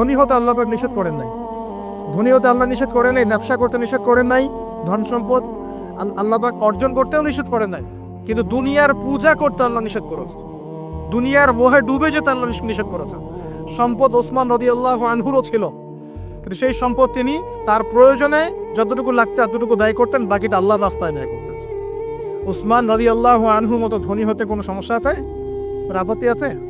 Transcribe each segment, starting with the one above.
ধনী হতে আল্লাহ পাক নিষেধ করেন নাই। ধনী হতে আল্লাহ নিষেধ করেন নাই, ব্যবসা করতে নিষেধ করেন নাই, ধন সম্পদ আল- আল্লাহ পাক অর্জন করতেও নিষেধ করেন নাই। কিন্তু দুনিয়ার পূজা করতে আল্লাহ নিষেধ করেছে। দুনিয়ার মোহে ডুবে যেতে আল্লাহ নিষ- নিষেধ করেছে। সম্পদ ওসমান রদি আল্লাহ আনহুরও ছিল। কিন্তু সেই সম্পদ তিনি তার প্রয়োজনে যতটুকু লাগতে এতটুকু ব্যয় করতেন, বাকিটা আল্লাহ রাস্তায় ব্যয় করতেন। উসমান রদি আল্লাহ আনহু মতো ধনী হতে কোনো সমস্যা আছে? ওর আপত্তি আছে?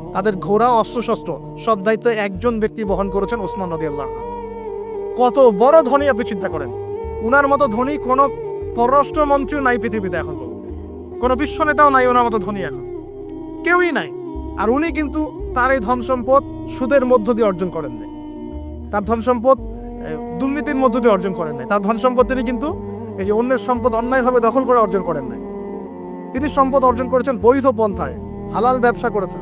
তাদের ঘোড়া, অস্ত্রশস্ত্র, সব দায়িত্ব একজন ব্যক্তি বহন করেছেন ওসমান নদী আল্লাহ কত বড় ধনী আপনি চিন্তা করেন? উনার মতো ধনী কোনো পররাষ্ট্রমন্ত্রী নাই পৃথিবীতে এখন কোনো বিশ্ব নেতাও নাই ওনার মতো ধনী এখন। কেউই নাই। আর উনি কিন্তু তার এই ধন সম্পদ সুদের মধ্য দিয়ে অর্জন করেন নাই। তার ধন সম্পদ দুর্নীতির মধ্য দিয়ে অর্জন করেন নাই। তার ধন সম্পদ তিনি কিন্তু এই যে অন্যের সম্পদ অন্যায়ভাবে দখল করে অর্জন করেন নাই। তিনি সম্পদ অর্জন করেছেন বৈধ পন্থায়। হালাল ব্যবসা করেছেন।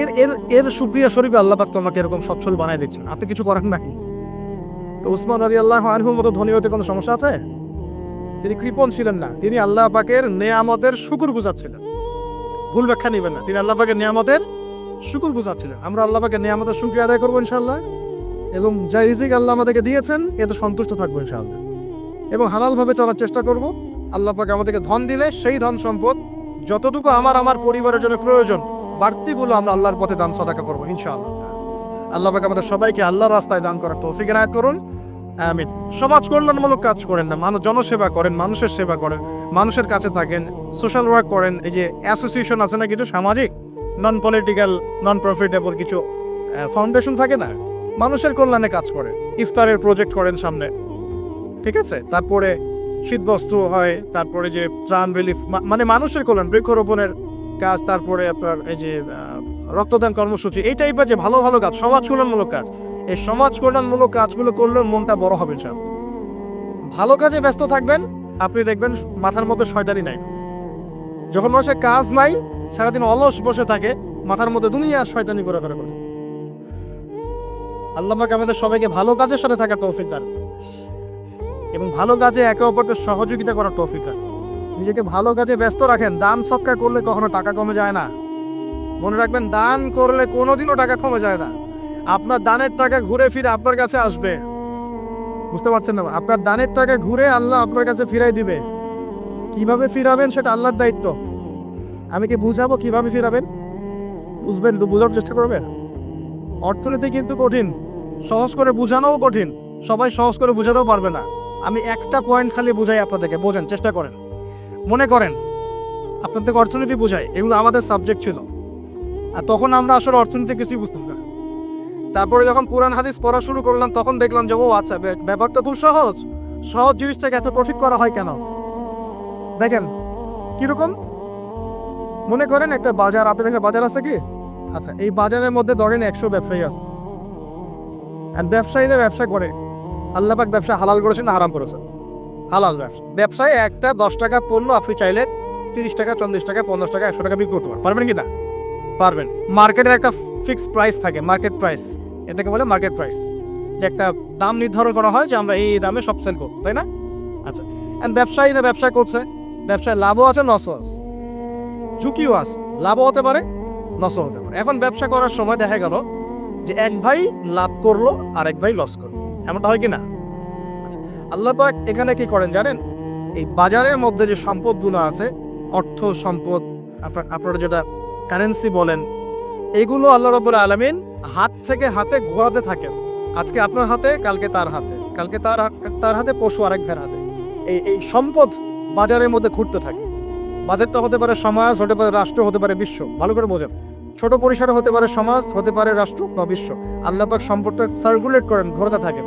এর এর এর সুপ্রিয়া শরীফে আল্লাহ পাক তোমাকে এরকম সচ্ছল বানাই দিচ্ছেন। আপনি কিছু করেন নাকি তো উসমান রাজি আল্লাহ আনহুর মতো ধনী হতে কোনো সমস্যা আছে? তিনি কৃপণ ছিলেন না। তিনি আল্লাহ পাকের নেয়ামতের শুকুর গুজাচ্ছিলেন ভুল ব্যাখ্যা নেবেন না। তিনি আল্লাহ পাকের নিয়ামতের শুকুর গুজাচ্ছিলেন আমরা আল্লাহ পাকের নিয়ামতের শুক্রিয়া আদায় করব ইনশাল্লাহ এবং যা রিজিক আল্লাহ আমাদেরকে দিয়েছেন এতে সন্তুষ্ট থাকব ইনশাআল্লাহ। এবং হালালভাবে চলার চেষ্টা করব। আল্লাহ পাক আমাদেরকে ধন দিলে সেই ধন সম্পদ যতটুকু আমার আমার পরিবারের জন্য প্রয়োজন বাড়তিগুলো আমরা আল্লাহর পথে দান, সদাকা করব, ইনশাআল্লাহ। আল্লাহ পাক আমাদের সবাইকে আল্লাহর রাস্তায় দান করার তৌফিক এনায়েত করুন। আমিন। সমাজ কল্যাণমূলক কাজ করেন না, মানুষ জনসেবা করেন, মানুষের সেবা করেন, মানুষের কাছে থাকেন, সোশ্যাল ওয়ার্ক করেন, এই যে অ্যাসোসিয়েশন আছে না কিছু সামাজিক নন পলিটিক্যাল নন প্রফিটেবল কিছু ফাউন্ডেশন থাকে না, মানুষের কল্যাণে কাজ করেন ইফতারের প্রজেক্ট করেন সামনে। ঠিক আছে? তারপরে শীতবস্ত্র হয়, তারপরে যে ত্রাণ রিলিফ মানে মানুষের কল্যাণ, বৃক্ষরোপণের কাজ, তারপরে আপনার এই যে রক্তদান কর্মসূচি, এই টাইপের যে ভালো ভালো কাজ, সমাজ কল্যাণমূলক কাজ, এই সমাজ কল্যাণমূলক কাজগুলো করলে মনটা বড় হবে সব ভালো কাজে ব্যস্ত থাকবেন, আপনি দেখবেন মাথার মধ্যে শয়তানি নাই। যখন মানুষের কাজ নাই, সারাদিন অলস বসে থাকে, মাথার মধ্যে দুনিয়ার শয়তানি করে করে। আল্লাহ আমাদের সবাইকে ভালো কাজের সাথে থাকার তৌফিক দান। এবং ভালো কাজে একে অপরকে সহযোগিতা করার তৌফিক দান। নিজেকে ভালো কাজে ব্যস্ত রাখেন। দান সৎকার করলে কখনো টাকা কমে যায় না। মনে রাখবেন, দান করলে কোনোদিনও টাকা কমে যায় না। আপনার দানের টাকা ঘুরে ফিরে আপনার কাছে আসবে। বুঝতে পারছেন না? আপনার দানের টাকা ঘুরে আল্লাহ আপনার কাছে ফিরাই দিবে। কীভাবে ফিরাবেন সেটা আল্লাহর দায়িত্ব। আমি কি বুঝাবো কীভাবে ফিরাবেন? বুঝবেন তো, বোঝার চেষ্টা করবেন? অর্থনীতি কিন্তু কঠিন। সহজ করে বোঝানোও কঠিন। সবাই সহজ করে বোঝাতেও পারবে না। আমি একটা পয়েন্ট খালি বুঝাই আপনাদেরকে। বোঝেন, চেষ্টা করেন। মনে করেন, আপনাদেরকে অর্থনীতি বোঝায়, এগুলো আমাদের সাবজেক্ট ছিল। আর তখন আমরা আসলে অর্থনীতি কিছুই বুঝতাম না। তারপরে যখন কোরআন, হাদিস পড়া শুরু করলাম, তখন দেখলাম যে, ও আচ্ছা ব্যাপারটা খুব সহজ। সহজ জিনিসটাকে এত প্রফিট করা হয় কেন? দেখেন, কীরকম? মনে করেন একটা বাজার, আপনাদের বাজার আছে কি? আচ্ছা এই বাজারের মধ্যে ধরেন একশো ব্যবসায়ী আছে। আর ব্যবসায়ীরা ব্যবসা করে। আল্লাপাক ব্যবসা হালাল করেছেন না হারাম করেছেন? হালাল ব্যবসা। ব্যবসায় একটা দশ টাকা পণ্য আপনি চাইলে তিরিশ টাকা, চল্লিশ টাকা, পঞ্চাশ টাকা, একশো টাকা বিক্রি করতে পারবেন। কি না? পারবেন। মার্কেটের একটা ফিক্সড প্রাইস থাকে মার্কেট প্রাইস এটাকে বলে মার্কেট প্রাইস যে একটা দাম নির্ধারণ করা হয় যে আমরা এই দামে সব সেল করব, তাই না? আচ্ছা অ্যান্ড ব্যবসায়ীরা ব্যবসা করছে। ব্যবসায় লাভও আছে লসও আছে। ঝুঁকিও আছে। লাভও হতে পারে লসও হতে পারে। এখন ব্যবসা করার সময় দেখা গেল যে এক ভাই লাভ করল আর এক ভাই লস করল। এমনটা হয় কি না? আল্লাহ এখানে কি করেন জানেন? এই বাজারের মধ্যে যে সম্পদগুলো আছে, অর্থ সম্পদ, আপনার যেটা কারেন্সি বলেন, এগুলো আল্লাহ রব্বুল আলমিন হাত থেকে হাতে ঘোরাতে থাকেন। আজকে আপনার হাতে, কালকে তার হাতে। কালকে তার তার হাতে পশু আরেক ভাইয়ের হাতে। এই এই সম্পদ বাজারের মধ্যে ঘুরতে থাকে। বাজারটা হতে পারে সমাজ, হতে পারে রাষ্ট্র, হতে পারে বিশ্ব। ভালো করে বোঝেন। ছোট পরিসরে হতে পারে সমাজ, হতে পারে রাষ্ট্র বা বিশ্ব। আল্লাহ পাক সম্পদটা সার্কুলেট করেন, ঘোরাতে থাকেন।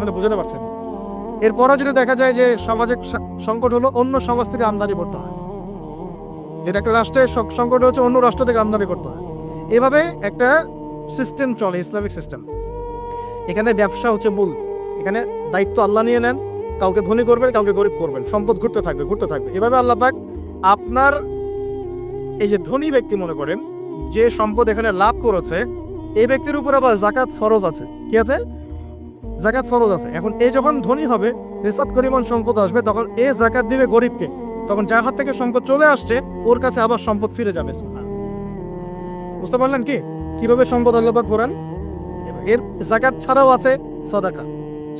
মানে বুঝতে পারছেন? এরপরও যদি দেখা যায় যে সামাজিক সংকট হলো, অন্য সমাজ থেকে আমদানি করতে হয়। যেটা একটা রাষ্ট্রের সংকট হচ্ছে, অন্য রাষ্ট্র থেকে আমদানি করতে হয়। এভাবে একটা সিস্টেম চলে, ইসলামিক সিস্টেম এখানে ব্যবসা হচ্ছে মূল। এখানে দায়িত্ব আল্লাহ নিয়ে নেন, কাউকে ধনী করবেন, কাউকে গরিব করবেন। সম্পদ ঘুরতে থাকবে ঘুরতে থাকবে। এভাবে আল্লাহ পাক আপনার এই যে ধনী ব্যক্তি মনে করেন, যে সম্পদ এখানে লাভ করেছে, এই ব্যক্তির উপর আবার জাকাত ফরজ আছে। কি আছে? জাকাত ফরজ আছে। এখন এ যখন ধনী হবে নিসাব পরিমাণ সম্পদ আসবে, তখন এ জাকাত দিবে গরিবকে। তখন যার হাত থেকে সম্পদ চলে আসছে, ওর কাছে আবার সম্পদ ফিরে যাবে বুঝতে পারলেন কি? কীভাবে সম্পদ আল্লাহ ঘোরান? এর জাকাত ছাড়াও আছে সদাকা।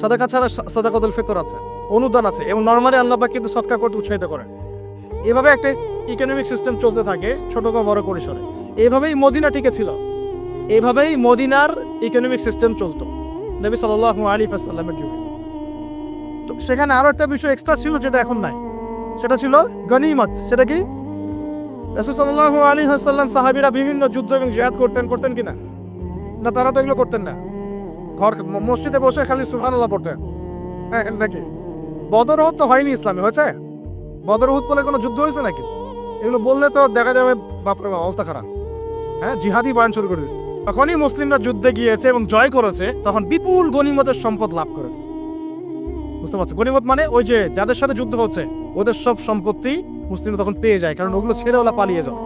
সদাকা ছাড়া সদাকাতুল ফিতর আছে, অনুদান আছে, এবং নর্মালি আল্লাহ কিন্তু সদকা করতে উৎসাহিত করেন। এভাবে একটা ইকোনমিক সিস্টেম চলতে থাকে, ছোট বড় পরিসরে। এভাবেই মদিনা টিকে ছিল। এভাবেই মদিনার ইকোনমিক সিস্টেম চলতো। নবী সাল্লাহ আলী সাল্লামের যুগে। তো সেখানে আরও একটা বিষয় এক্সট্রা ছিল যেটা এখন নাই। সেটা ছিল গনিমত। সেটা কি? রসুল সাল্লাহ আলী হাসাল্লাম সাহাবিরা বিভিন্ন যুদ্ধ এবং জিহাদ করতেন করতেন কিনা? না তারা তো এগুলো করতেন না। ঘর মসজিদে বসে খালি সুহান আল্লাহ পড়তেন। হ্যাঁ নাকি? বদরহুদ তো হয়নি ইসলামে হয়েছে? বদরহুদ বলে কোনো যুদ্ধ হয়েছে নাকি? এগুলো বললে তো দেখা যাবে বাপরে বাপ, অবস্থা খারাপ। হ্যাঁ জিহাদি বয়ান শুরু করে দিচ্ছে তখনই মুসলিমরা যুদ্ধে গিয়েছে এবং জয় করেছে, তখন বিপুল গনিমতের সম্পদ লাভ করেছে। বুঝতে পারছ? গনিমত মানে ওই যে যাদের সাথে যুদ্ধ হচ্ছে, ওদের সব সম্পত্তি মুসলিম তখন পেয়ে যায়, কারণ ওগুলো ছেড়ে ওলা পালিয়ে যায়।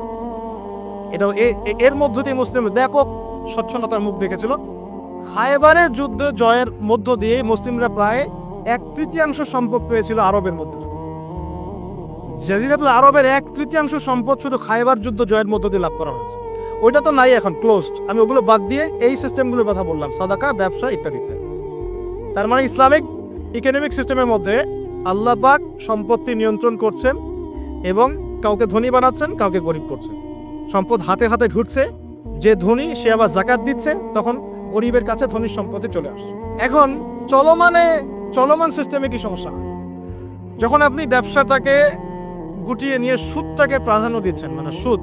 এটা এর মধ্য দিয়ে মুসলিম ব্যাপক স্বচ্ছলতার মুখ দেখেছিল। খায়বারের যুদ্ধ জয়ের মধ্য দিয়ে মুসলিমরা প্রায় এক তৃতীয়াংশ সম্পদ পেয়েছিল আরবের মধ্যে। জাজিরাতুল আরবের এক তৃতীয়াংশ সম্পদ শুধু খায়বার যুদ্ধ জয়ের মধ্য দিয়ে লাভ করা হয়েছে। ওইটা তো নাই এখন ক্লোজড আমি ওগুলো বাদ দিয়ে এই সিস্টেমগুলোর কথা বললাম, সাদাকা, ব্যবসা ইত্যাদি ইত্যাদি তার মানে ইসলামিক ইকোনমিক সিস্টেমের মধ্যে আল্লাহ পাক সম্পত্তি নিয়ন্ত্রণ করছেন এবং কাউকে ধনী বানাচ্ছেন, কাউকে গরিব করছেন। সম্পদ হাতে হাতে ঘুরছে, যে ধনী সে আবার জাকাত দিচ্ছে, তখন গরিবের কাছে ধনীর সম্পত্তি চলে আসছে। এখন চলমানে, চলমান সিস্টেমে কি সমস্যা? হয় যখন আপনি ব্যবসাটাকে গুটিয়ে নিয়ে সুদটাকে প্রাধান্য দিচ্ছেন মানে সুদ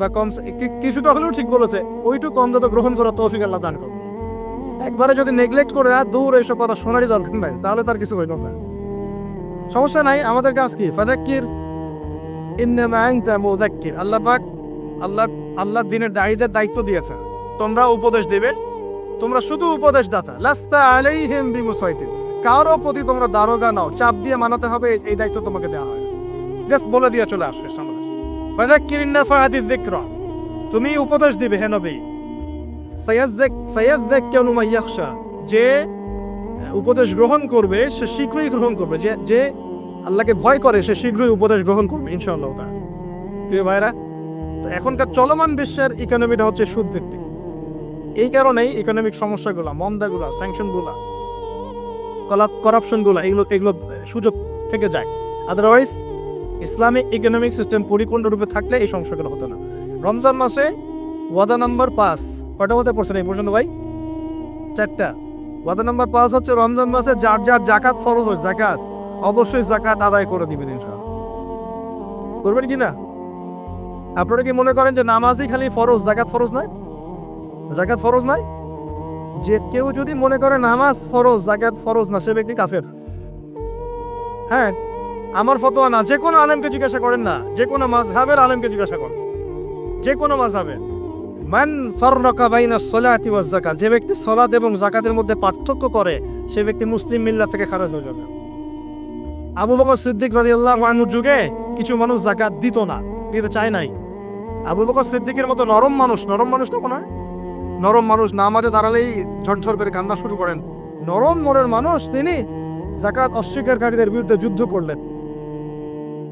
বা কম কিছুটা হলেও ঠিক বলেছে। ওইটুকু কম যত গ্রহণ করার তৌফিক আল্লাহ দান করুন একবারে যদি নেগলেক্ট করে না দূর এইসব কথা শোনারই দরকার নাই, তাহলে তার কিছু হইল না। সমস্যা নাই, আমাদের কাজ কি? ফাদাক্কির, ইন্নামা আল্লাহ পাক, আল্লাহ দিনের দায়ীদের দায়িত্ব দিয়েছে। তোমরা উপদেশ দেবে, তোমরা শুধু উপদেশ দাতা লাস্তা আলাইহিম বিমুসাইতির কারও প্রতি তোমরা দারোগা নাও, চাপ দিয়ে মানাতে হবে, এই দায়িত্ব তোমাকে দেওয়া হয়। জাস্ট বলে দিয়ে চলে আসবে সামনে। ফাযাক্কির ইন্নাফাআতি যিকরা তুমি উপদেশ দিবে হে নবী সায়াজ্জাক সায়াজ্জাক্কানু ইয়াখশা যে উপদেশ গ্রহণ করবে সে শীঘ্রই গ্রহণ করবে। যে যে আল্লাহকে ভয় করে, সে শীঘ্রই উপদেশ গ্রহণ করবে, ইনশাআল্লাহ তাআলা। প্রিয় ভাইরা তো এখনকার চলমান বিশ্বের ইকোনমিটা হচ্ছে সুদ ভিত্তিক এই কারণেই ইকোনমিক সমস্যাগুলো, মন্দাগুলো স্যাংশনগুলো করাপশনগুলো এগুলো এগুলো সুযোগ থেকে যায়। আদারওয়াইজ ইসলামিক ইকোনমিক সিস্টেম পরিপূর্ণরূপে থাকলে এই সমস্যাগুলো হতো না। রমজান মাসে ওয়াদা নাম্বার পাঁচ, কয়টা মধ্যে পড়ছেন এই পর্যন্ত ভাই? চারটা। ওয়াদা নাম্বার পাঁচ হচ্ছে রমজান মাসে যার যার জাকাত ফরজ হয়, জাকাত, অবশ্যই জাকাত আদায় করে দিবেন ইনশাআল্লাহ। করবেন কি না? আপনারা কি মনে করেন যে নামাজই খালি ফরজ, জাকাত ফরজ নাই? জাকাত ফরজ নাই? যে কেউ যদি মনে করে নামাজ ফরজ, জাকাত ফরজ না, সে ব্যক্তি কাফের। হ্যাঁ আমার ফতোয়া না, যে কোনো আলেমকে জিজ্ঞাসা করেন না, যে কোনো মাযহাবের আলেমকে জিজ্ঞাসা করেন। যে কোনো মাযহাবে মান ফাররাকা বাইনা সলাতি ওয়াজ যাকাত, যে ব্যক্তি সালাত এবং যাকাতের মধ্যে পার্থক্য করে, সে ব্যক্তি মুসলিম মিল্লাত থেকে খারাজ হয়ে যাবে। আবু বকর সিদ্দিক রাদিয়াল্লাহু আনহুর যুগে কিছু মানুষ যাকাত দিত না, দিতে চায় নাই। আবু বকর সিদ্দিকের মতো নরম মানুষ নরম মানুষ তো হয়? নরম মানুষ নামাজে দাঁড়ালেই ঝরঝর করে কান্না শুরু করেন। নরম মনের মানুষ তিনি জাকাত অস্বীকারীদের বিরুদ্ধে যুদ্ধ করলেন।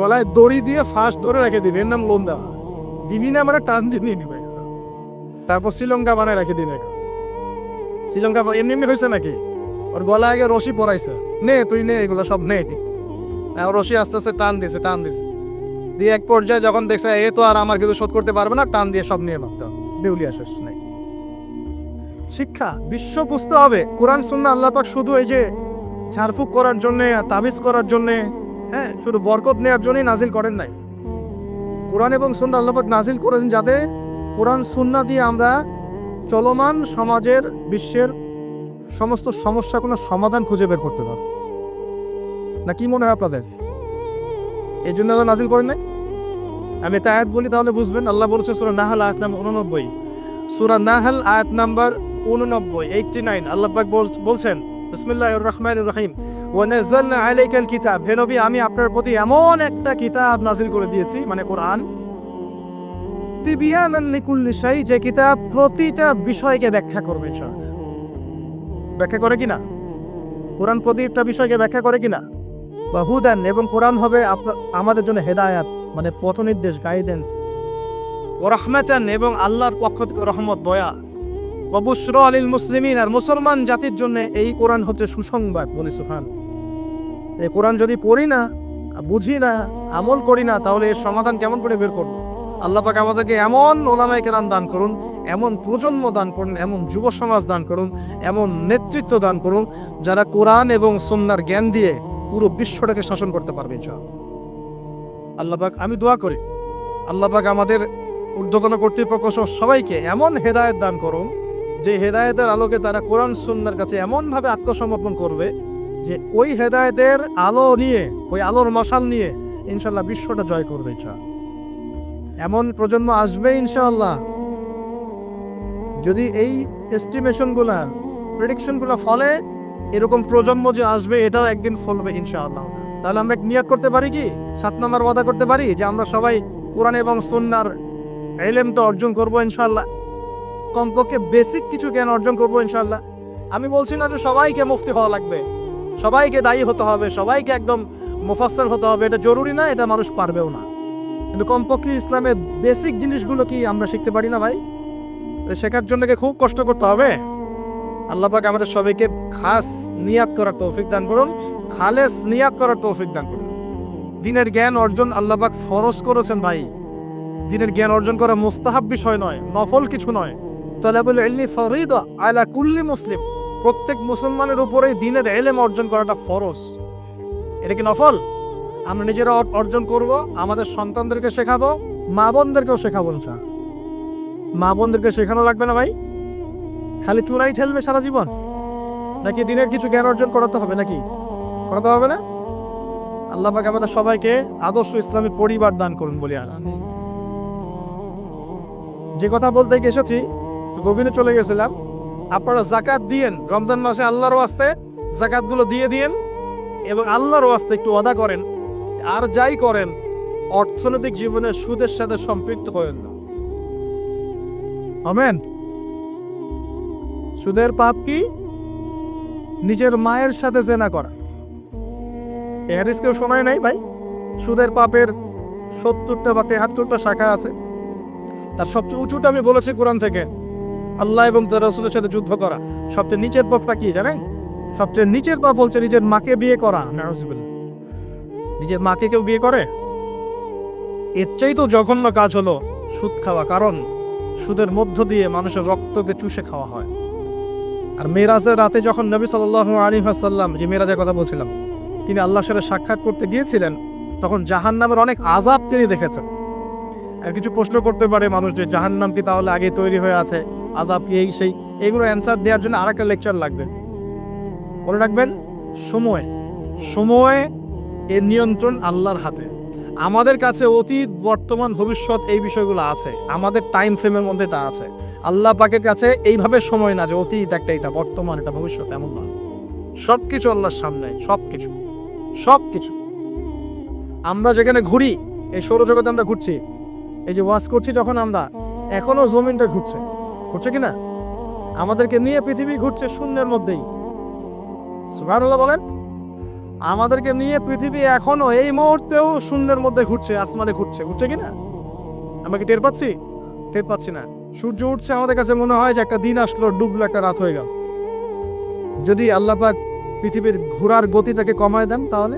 গলায় দড়ি দিয়ে ফাঁস ধরে রেখে দিন। এর নাম লোন দেওয়া দিবি না মানে টান দিয়ে নিয়ে নিবে। তারপর শ্রীলঙ্কা বানায় রেখে দিবে শ্রীলঙ্কা এমনি এমনি হয়েছে নাকি? ওর গলায় আগে রশি পরাইছে। নে, তুই নে, এগুলো সব নে আর রশি আস্তে আস্তে টান দিয়েছে টান দিছে। দিয়ে এক পর্যায়ে যখন দেখছে, এ তো আর আমার কিছু শোধ করতে পারবে না টান দিয়ে সব নিয়ে মারতে হবে। দেউলিয়া শেষ নাই। শিক্ষা, বিশ্ব বুঝতে হবে। কোরআন সুন্না আল্লাহ পাক শুধু এই যে ঝাড়ফুক করার জন্যে তাবিজ করার জন্যে হ্যাঁ শুধু বরকত নেওয়ার জন্যই নাজিল করেন নাই। কোরআন এবং সুন্না আল্লাহাক নাজিল করেছেন যাতে কোরআন সুন্না দিয়ে আমরা চলমান সমাজের, বিশ্বের সমস্ত সমস্যা কোনো সমাধান খুঁজে বের করতে পারব। না, কি মনে হয় আপনাদের? এই জন্য আল্লাহ নাজিল করেন নাই? আমি একটা আয়াত বলি, তাহলে বুঝবেন। আল্লাহ বলছে সুরা নাহাল, আয়াত নাম্বার উননব্বই সুরা নাহাল, আয়াত নাম্বার উননব্বই এইটটি নাইন আল্লাহ বলছেন বিসমিল্লাহ রহমান রহিম ওয়ানাজ্জালনা আলাইকাল কিতাব। হে নবী, আমি আপনার প্রতি এমন একটা কিতাব নাজিল করে দিয়েছি মানে কোরআন। তিবিয়ানান লিকুল্লি শাই, যে কিতাব প্রতিটা বিষয়কে ব্যাখ্যা করবে, ইনশাআল্লাহ। ব্যাখ্যা করে কিনা? কোরআন প্রতিটা বিষয়কে ব্যাখ্যা করে কিনা? বা হুদান, এবং কোরআন হবে আমাদের জন্য হেদায়াত মানে পথ নির্দেশ গাইডেন্স ও রহমাতান, এবং আল্লাহর পক্ষ থেকে রহমত, দয়া। অবশ্র আলিল মুসলিমিন, আর মুসলমান জাতির জন্য এই কোরআন হচ্ছে সুসংবাদ বলি সুহান এই কোরআন যদি পড়ি না বুঝি না, আমল করি না, তাহলে এর সমাধান কেমন করে বের করব? আল্লাহ আমাদেরকে এমন ওলামায় কেরাম দান করুন, এমন প্রজন্ম দান করুন, এমন যুব সমাজ দান করুন, এমন নেতৃত্ব দান করুন, যারা কোরআন এবং সন্ন্যার জ্ঞান দিয়ে পুরো বিশ্বটাকে শাসন করতে পারবে আল্লাহ পাক, আমি দোয়া করি। আল্লাহ আমাদের ঊর্ধ্বতন কর্তৃপক্ষ সবাইকে এমন হেদায়েত দান করুন যে হেদায়েতের আলোকে তারা কোরআন সুন্নার কাছে এমনভাবে আত্মসমর্পণ করবে যে ওই হেদায়েতের আলো নিয়ে, ওই আলোর মশাল নিয়ে ইনশাল্লাহ বিশ্বটা জয় করবে এমন প্রজন্ম আসবে ইনশাআল্লাহ। যদি এই এস্টিমেশনগুলা প্রেডিকশনগুলো ফলে এরকম প্রজন্ম যে আসবে, এটাও একদিন ফলবে ইনশাআল্লাহ। তাহলে আমরা নিয়াত করতে পারি কি? সাত নম্বর ওয়াদা করতে পারি যে আমরা সবাই কোরআন এবং সুন্নার এলেমটা অর্জন করব ইনশাআল্লাহ। কমপক্ষে বেসিক কিছু জ্ঞান অর্জন করব ইনশাল্লাহ। আমি বলছি না যে সবাইকে মুফতি হওয়া লাগবে। সবাইকে দায়ী হতে হবে, সবাইকে একদম মুফাসসর হতে হবে, এটা জরুরি না, এটা মানুষ পারবেও না। কিন্তু কমপক্ষে ইসলামের বেসিক জিনিসগুলো কি আমরা শিখতে পারি না ভাই? শেখার জন্য খুব কষ্ট করতে হবে? আল্লাহ পাক আমাদের সবাইকে খাস নিয়াত করার তৌফিক দান করুন, খালেস নিয়াত করার তৌফিক দান করুন। দিনের জ্ঞান অর্জন আল্লাহ পাক ফরজ করেছেন ভাই। দিনের জ্ঞান অর্জন করা মোস্তাহাব বিষয় নয়, নফল কিছু নয়। তালাবুল ইলমি ফরিদা আলা কুল্লি মুসলিম। প্রত্যেক মুসলমানের উপরেই দিনের এলেম অর্জন করাটা ফরজ। এটা কি নফল? আমরা নিজেরা অর্জন করব, আমাদের সন্তানদেরকে শেখাবো, মা বোনদেরকেও শেখাবো না মা বোনদেরকে শেখানো লাগবে না ভাই? খালি চূড়াই ঠেলবে সারা জীবন? নাকি দিনের কিছু জ্ঞান অর্জন করাতে হবে নাকি? করাতে হবে না? আল্লাহ পাক আমাদের সবাইকে আদর্শ ইসলামী পরিবার দান করুন বলি আর যে কথা বলতে এসেছি গভীরে চলে গেছিলাম। আপনারা জাকাত দিয়েন, রমজান মাসে আল্লাহর ওয়াস্তে জাকাতগুলো দিয়ে দিয়েন এবং আল্লাহর ওয়াস্তে একটু অদা করেন, আর যাই করেন, অর্থনৈতিক জীবনে সুদের সাথে সম্পৃক্ত করেন না। আমেন। সুদের পাপ কি? নিজের মায়ের সাথে জেনা করা। এ হাদিস কেউ শোনায় নাই ভাই? সুদের পাপের সত্তরটা বা তেহাত্তরটা শাখা আছে। তার সবচেয়ে উঁচুটা আমি বলেছি কোরআন থেকে। আল্লাহ এবং তার রসুলের সাথে যুদ্ধ করা। সবচেয়ে নিচের পাপটা কি জানেন? সবচেয়ে নিচের পাপ বলছে নিজের মাকে বিয়ে করা। নিজের মাকে কেউ বিয়ে করে? এর চাই তো জঘন্য কাজ হলো সুদ খাওয়া, কারণ সুদের মধ্য দিয়ে মানুষের রক্তকে চুষে খাওয়া হয়। আর মেরাজের রাতে যখন নবী সাল্লাল্লাহু আলী হাসাল্লাম যে মেরাজের কথা বলছিলাম, তিনি আল্লাহর সাথে সাক্ষাৎ করতে গিয়েছিলেন, তখন জাহান নামের অনেক আজাব তিনি দেখেছেন। আর কিছু প্রশ্ন করতে পারে মানুষ যে জাহান নাম কি তাহলে আগে তৈরি হয়ে আছে? আজাব এই সেই, এগুলো অ্যান্সার দেওয়ার জন্য আর একটা লেকচার লাগবে। মনে রাখবেন, সময় সময় এর নিয়ন্ত্রণ আল্লাহর হাতে। আমাদের কাছে অতীত, বর্তমান, ভবিষ্যৎ এই বিষয়গুলো আছে। আমাদের টাইম ফ্রেমের মধ্যে এটা আছে। আল্লাহ পাকের কাছে এইভাবে সময় না যে অতীত একটা এটা, বর্তমান এটা, ভবিষ্যৎ এমন না সব কিছু আল্লাহর সামনে সব কিছু সব কিছু আমরা যেখানে ঘুরি, এই সৌরজগতে আমরা ঘুরছি। এই যে ওয়াজ করছি যখন আমরা, এখনও জমিনটা ঘুরছে। ঘুরছে কি না আমাদেরকে নিয়ে পৃথিবী ঘুরছে শূন্যের মধ্যেই। সুবহানাল্লাহ বলেন, আমাদেরকে নিয়ে পৃথিবী এখনও এই মুহূর্তেও শূন্যের মধ্যে ঘুরছে, আসমানে ঘুরছে। ঘুরছে কি না আমরা কি টের পাচ্ছি? টের পাচ্ছি না। সূর্য উঠছে, আমাদের কাছে মনে হয় যে একটা দিন আসলো, ডুবলো একটা রাত হয়ে গেল। যদি আল্লাহ পাক পৃথিবীর ঘোরার গতিটাকে কমায় দেন তাহলে?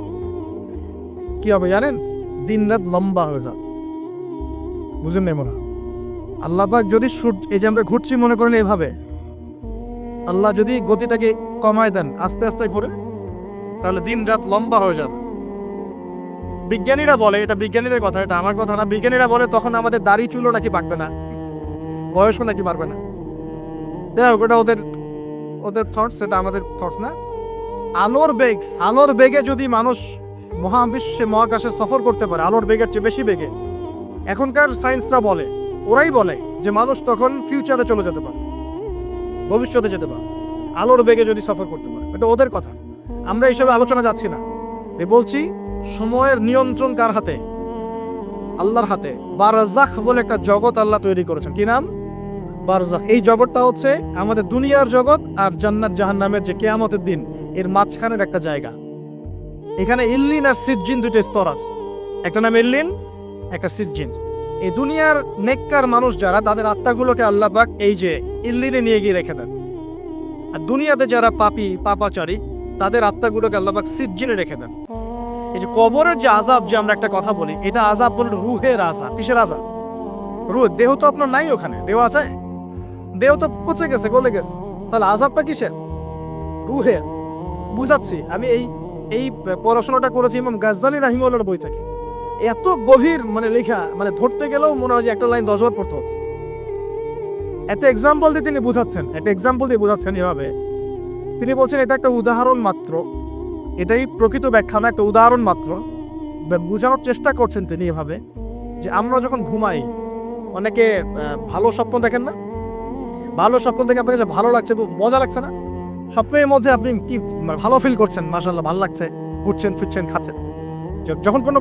কি হবে জানেন? দিন রাত লম্বা হয়ে যাবে। বুঝেন নেই মনে আল্লাহ যদি এই যে আমরা ঘুরছি মনে করেন এইভাবে আল্লাহ যদি গতিটাকে কমায় দেন আস্তে আস্তে করে তাহলে দিন রাত লম্বা হয়ে যাবে। বিজ্ঞানীরা বলে এটা বিজ্ঞানীদের কথা এটা আমার কথা না বিজ্ঞানীরা বলে তখন আমাদের দাড়ি চুলো নাকি পাকবে না বয়সও নাকি পারবে না। হোক, ওটা ওদের ওদের থটস এটা আমাদের থটস না। আলোর বেগ আলোর বেগে যদি মানুষ মহাবিশ্বে মহাকাশে সফর করতে পারে আলোর বেগের চেয়ে বেশি বেগে। এখনকার সায়েন্সরা বলে ওরাই বলে যে মানুষ তখন ফিউচারে চলে যেতে পারে, ভবিষ্যতে যেতে পারে, আলোর বেগে যদি সফর করতে পারে। এটা ওদের কথা। আমরা এইসবে আলোচনা যাচ্ছি না। বলছি, সময়ের নিয়ন্ত্রণ কার হাতে? আল্লাহর হাতে। বারজাখ বলে একটা জগৎ আল্লাহ তৈরি করেছেন। কি নাম? বারজাখ এই জগৎটা হচ্ছে আমাদের দুনিয়ার জগৎ আর জান্নাত জাহান্নামের যে কেয়ামতের দিন, এর মাঝখানের একটা জায়গা। এখানে ইল্লিন আর সিজ্জিন দুটো স্তর আছে। একটা নাম ইল্লিন, একটা সিজ্জিন। এই দুনিয়ার নেককার মানুষ যারা, তাদের আত্মাগুলোকে আল্লাহ পাক এই যে ইল্লিনে নিয়ে গিয়ে রেখে দেন। আর দুনিয়াতে যারা পাপী, পাপাচারী, তাদের আত্মাগুলোকে আল্লাহ পাক সিজ্জিনে রেখে দেন। এই যে কবরের যে আজাব যে আমরা একটা কথা বলি, এটা আজাব বলি রুহের আজাব কিসের আজাব রুহ, দেহ তো আপনার নাই ওখানে। দেহ আছে? দেহ তো পচে গেছে, গলে গেছে। তাহলে আজাবটা কিসের? রুহের। বুঝাচ্ছি, আমি এই এই পড়াশোনাটা করেছি ইমাম গাজ্জালি রাহিমুল্লাহর বই থেকে। এত গভীর মানে লেখা মানে ধরতে গেলেও মনে হয় যে একটা লাইন দশবার পড়তে হচ্ছে। একটা এক্সাম্পল দিয়ে তিনি বুঝাচ্ছেন একটা এক্সাম্পল দিয়ে বুঝাচ্ছেন এভাবে। তিনি বলছেন, এটা একটা উদাহরণ মাত্র। এটাই প্রকৃত ব্যাখ্যা না একটা উদাহরণ মাত্র। বোঝানোর চেষ্টা করছেন তিনি এভাবে, যে আমরা যখন ঘুমাই, অনেকে ভালো স্বপ্ন দেখেন না? ভালো স্বপ্ন দেখে আপনার কাছে ভালো লাগছে মজা লাগছে না? স্বপ্নের মধ্যে আপনি কি, ভালো ফিল করছেন? মাসাল্লাহ ভালো লাগছে, ঘুরছেন, ফিরছেন, খাচ্ছেন। যখন কোনো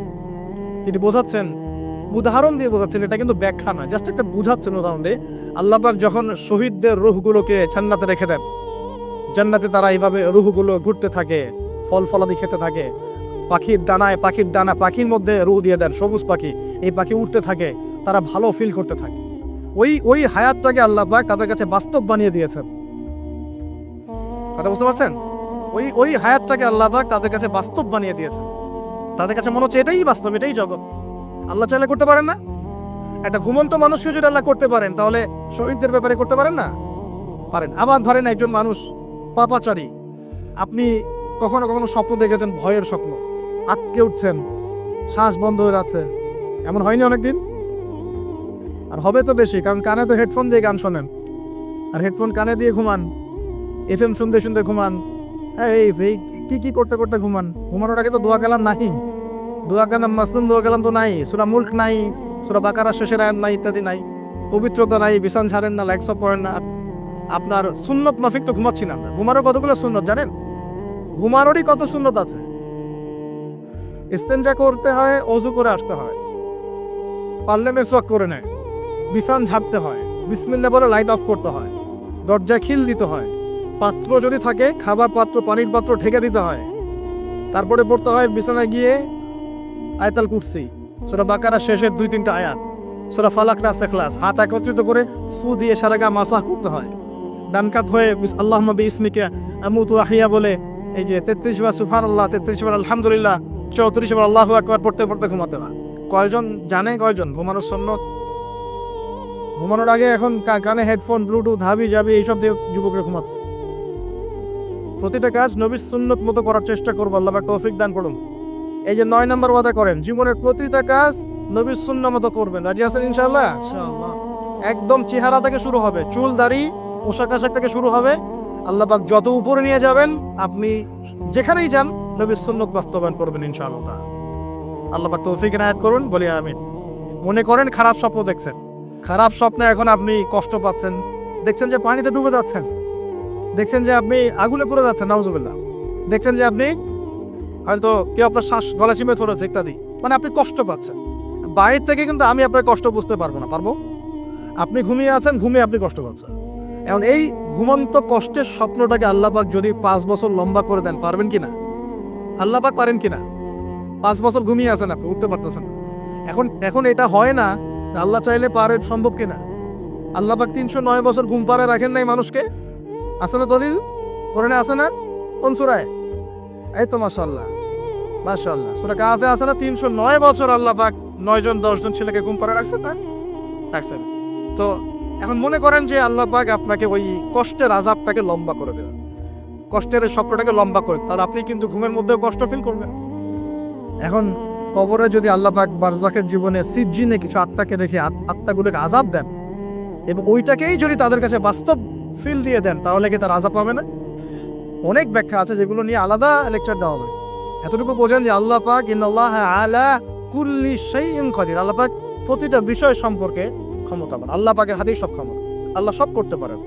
তিনি বোঝাচ্ছেন, উদাহরণ দিয়ে বোঝাচ্ছেন, এটা কিন্তু ব্যাখ্যা না জাস্ট একটা বুঝাচ্ছেন উদাহরণ দিয়ে। আল্লাহবাক যখন শহীদদের রুহগুলোকে ছান্নাতে রেখে দেন, জান্নাতে তারা এইভাবে রুহগুলো ঘুরতে থাকে, ফল ফলাদি খেতে থাকে, পাখির ডানায়, পাখির ডানা, পাখির মধ্যে রুহ দিয়ে দেন, সবুজ পাখি, এই পাখি উঠতে থাকে, তারা ভালো ফিল করতে থাকে। ওই ওই হায়াতটাকে আল্লাহ পাক তাদের কাছে বাস্তব বানিয়ে দিয়েছেন। কথা বুঝতে পারছেন? ওই ওই হায়াতটাকে আল্লাহ পাক তাদের কাছে বাস্তব বানিয়ে দিয়েছেন। তাদের কাছে মনে হচ্ছে এটাই বাস্তব, এটাই জগৎ। আল্লাহ চাইলে করতে পারেন না? একটা ঘুমন্ত মানুষকে যদি আল্লাহ করতে পারেন, তাহলে শহীদদের ব্যাপারে করতে পারেন না? পারেন। আবার ধরেন একজন মানুষ, পাপাচারী। আপনি কখনো কখনো স্বপ্ন দেখেছেন, ভয়ের স্বপ্ন। আটকে উঠছেন, শ্বাস বন্ধ হয়ে যাচ্ছে। এমন হয়নি অনেকদিন? আর হবে তো বেশি, কারণ কানে তো হেডফোন দিয়ে গান শোনেন। আর হেডফোন কানে দিয়ে ঘুমান এফ এম শুনতে শুনতে ঘুমান এই এই, কি কি করতে করতে ঘুমান? ঘুমানোর আগে তো দোয়া কালাম নাই। দোয়া কালাম, মাসলুম দোয়া কালাম তো নাই। সুরা মুল্ক নাই, সুরা বাকারা শেষের আয়াত নাই, ইত্যাদি নাই। পবিত্রতা নাই, বিছান ছাড়েন না লাইকসব পড়েন না। আপনার সুন্নত মাফিক তো ঘুমাচ্ছি না ঘুমানোর কতগুলো সুন্নত জানেন? ঘুমানোরই কত সুন্নত আছে? ইস্তেঞ্জা করতে হয়, অজু করে আসতে হয়। পারলে মেসওয়াক করে নেয়। বিছান ঝাঁপতে হয়। বিসমিল্লা বলে লাইট অফ করতে হয়। দরজা খিল দিতে হয়। পাত্র যদি থাকে, খাবার পাত্র, পানির পাত্র ঢেকে দিতে হয়। তারপরে পড়তে হয় বিছানায় গিয়ে আয়তাল কুরসি। সোরা বাকারা শেষের দুই, তিনটা আয়াত। সোরা ফালাক রাসে ক্লাস হাত একত্রিত করে ফু দিয়ে সারা গা মাসাহ করতে হয়। ডান কাত হয়ে আল্লাহ নবী ইসমিকে আমুতু আহিয়া বলে, এই যে তেত্রিশ বার সুফান আল্লাহ তেত্রিশ বার আলহামদুলিল্লাহ, চৌত্রিশ বার আল্লাহ একবার পড়তে পড়তে ঘুমাতে হয়। কয়জন জানে কয়জন? ঘুমানোর সন্ন্যত। ঘুমানোর আগে এখন কানে হেডফোন ব্লুটুথ হাবি জাবি এইসব দিয়ে যুবকরা ঘুমাচ্ছে। প্রতিটা কাজ নবীর সুন্নত মতো করার চেষ্টা করব আল্লাহ পাক তৌফিক দান করুন। এই যে নয় নম্বর ওয়াদা করেন জীবনের প্রতিটা কাজ নবীর সুন্না মতো করবেন। রাজি আছেন ইনশাআল্লাহ? একদম চেহারা থেকে শুরু হবে চুল দাড়ি পোশাক আশাক থেকে শুরু হবে। আল্লাহ পাক যত উপরে নিয়ে যাবেন আপনি যেখানেই যান নবীর সুন্নত বাস্তবায়ন করবেন ইনশাআল্লাহ। তাআলা। আল্লাহ পাক তৌফিক নায়াত করুন বলি আমিন। মনে করেন খারাপ স্বপ্ন দেখছেন। খারাপ স্বপ্নে এখন আপনি কষ্ট পাচ্ছেন। দেখছেন যে পানিতে ডুবে যাচ্ছেন। দেখছেন যে আপনি আগুনে পড়ে যাচ্ছেন, নাউজুবিল্লাহ। দেখছেন যে আপনি হয়তো কেউ আপনার শ্বাস গলা চিমে ধরেছে ইত্যাদি। মানে আপনি কষ্ট পাচ্ছেন। বাইরে থেকে কিন্তু আমি আপনার কষ্ট বুঝতে পারব না। পারব? আপনি ঘুমিয়ে আছেন, ঘুমিয়ে আপনি কষ্ট পাচ্ছেন। এখন এই ঘুমন্ত কষ্টের স্বপ্নটাকে আল্লাপাক যদি পাঁচ বছর লম্বা করে দেন, পারবেন কি না? আল্লাপাক পারেন কি না? পাঁচ বছর ঘুমিয়ে আছেন আপনি, উঠতে পারতেছেন এখন এখন এটা হয় না, আল্লাহ চাইলে পারে সম্ভব কিনা আল্লাপাক তিনশো নয় বছর ঘুম পাড়ে রাখেন নাই মানুষকে? আছে না দলিল? কোরআনে আছে না? কোন সুরায়? এই তো মাশাল্লাহ মাশাল্লাহ সুরা কাফে আছে না তিনশো নয় বছর আল্লাহ পাক নয় জন দশ জন ছেলেকে ঘুম পাড়ে রাখছেন না? রাখছেন তো এখন মনে করেন যে আল্লাহ পাক আপনাকে ওই কষ্টের আজাবটাকে লম্বা করে দেবেন কষ্টের স্বপ্নটাকে লম্বা করে তাহলে আপনি কিন্তু ঘুমের মধ্যেও কষ্ট ফিল করবেন। এখন কবরে যদি আল্লাহ পাক বারজাকের জীবনে সিজ্জিনে কিছু আত্মাকে রেখে আত্মাগুলোকে আজাব দেন, এবং ওইটাকেই যদি তাদের কাছে বাস্তব ফিল দিয়ে দেন, তাহলে কি তার আজাব পাবে না? অনেক ব্যাখ্যা আছে যেগুলো নিয়ে আলাদা লেকচার দেওয়া হবে এতটুকু বোঝেন যে আল্লাহ পাক ইন্নাল্লাহ আলা কুল্লি শাইইন কাদির। আল্লাহ পাক প্রতিটা বিষয় সম্পর্কে ক্ষমতাবান। আল্লাহ পাকের হাতেই সব ক্ষমতা। আল্লাহ সব করতে পারেন।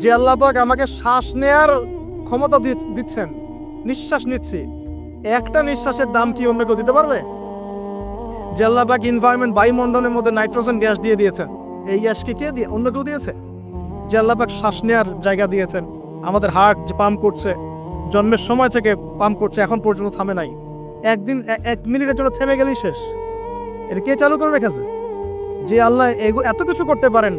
যে আল্লাহ পাক আমাকে শ্বাস নেয়ার ক্ষমতা দিচ্ছেন, নিঃশ্বাস নিচ্ছি, একটা নিঃশ্বাসের দাম কি অন্য কেউ দিতে পারবে? যে আল্লাহবাক ইনভায়রনমেন্ট বায়ুমণ্ডলের মধ্যে নাইট্রোজেন গ্যাস দিয়ে দিয়েছেন, এই গ্যাস কি কে দিয়ে, অন্য কেউ দিয়েছে? যে আল্লাহবাক শ্বাস নেওয়ার জায়গা দিয়েছেন। আমাদের হার্ট যে পাম্প করছে, জন্মের সময় থেকে পাম্প করছে, এখন পর্যন্ত থামে নাই। একদিন এক মিনিটের জন্য থেমে গেলেই শেষ। এটা কে চালু করে রেখেছে? যে আল্লাহ এত কিছু করতে পারেন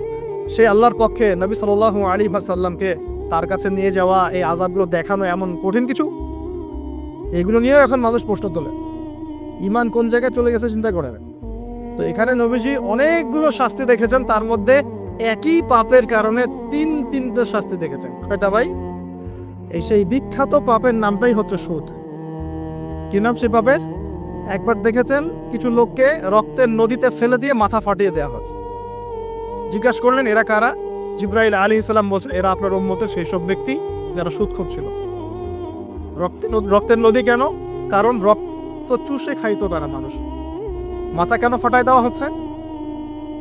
সেই আল্লাহর পক্ষে নবী সাল আলী সাল্লামকে তার কাছে নিয়ে যাওয়া, এই আজাবগুলো দেখানো এমন কঠিন কিছু? এগুলো নিয়েও এখন মানুষ প্রশ্ন তোলে। ইমান কোন জায়গায় চলে গেছে চিন্তা করে তো এখানে নবীজি অনেকগুলো শাস্তি দেখেছেন, তার মধ্যে একই পাপের কারণে তিন তিনটে শাস্তি দেখেছেন। কয়টা ভাই? এই সেই বিখ্যাত পাপের নামটাই হচ্ছে সুদ। কি নাম সেই পাপের? একবার দেখেছেন? কিছু লোককে রক্তের নদীতে ফেলে দিয়ে মাথা ফাটিয়ে দেওয়া হচ্ছে। জিজ্ঞাসা করলেন, এরা কারা? জিব্রাইল আলী ইসলাম বলছেন, এরা আপনার উম্মতের সেই সব ব্যক্তি যারা সুদ ছিল রক্তের রক্তের নদী কেন? কারণ রক্ত চুষে খাইতো তারা মানুষ। মাথা কেন ফাটায় দেওয়া হচ্ছে?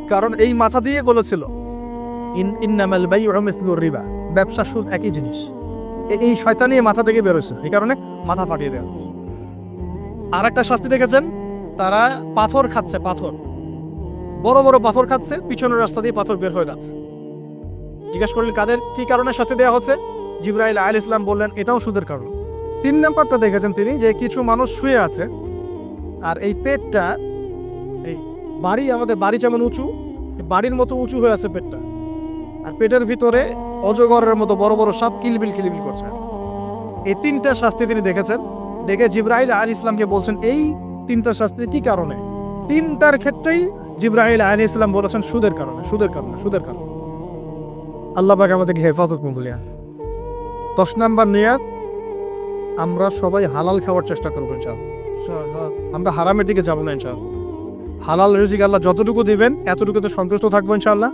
কারণ এই মাথা দিয়ে বলেছিল রিবা। ব্যবসা সুদ একই জিনিস। এই শয়তানি এই মাথা থেকে বেরোছে এই কারণে মাথা ফাটিয়ে দেওয়া হচ্ছে। আর একটা শাস্তি দেখেছেন? তারা পাথর খাচ্ছে, পাথর। বড় বড় পাথর খাচ্ছে, পিছনের রাস্তা দিয়ে পাথর বের হয়ে যাচ্ছে। জিজ্ঞেস করলেন, কাদের? কি কারণে শাস্তি দেওয়া হচ্ছে? জিব্রাইল আল ইসলাম বললেন, এটাও সুদের কারণ। তিন নাম্বারটা দেখেছেন তিনি, যে কিছু মানুষ শুয়ে আছে, আর এই পেটটা, এই বাড়ি আমাদের বাড়ি যেমন উঁচু বাড়ির মতো উঁচু হয়ে আছে পেটটা। আর পেটের ভিতরে অজগরের মতো বড় বড় সাপ কিলবিল কিলবিল করছে। এই তিনটা শাস্তি তিনি দেখেছেন। দেখে জিব্রাইল আল ইসলামকে বলছেন, এই তিনটা শাস্তি কি কারণে? তিনটার ক্ষেত্রেই জিব্রাহিল আলী ইসলাম বলেছেন, সুদের কারণে সুদের কারণে সুদের কারণে। আল্লাহ পাক আমাদেরকে হেফাজত মঙ্গলিয়া দশ নাম্বার নিয়াত, আমরা সবাই হালাল খাওয়ার চেষ্টা করব আমরা হারামের দিকে যাব না ইনশাআল্লাহ। হালাল রিজিক আল্লাহ যতটুকু দিবেন, এতটুকুতে সন্তুষ্ট থাকব ইনশাআল্লাহ।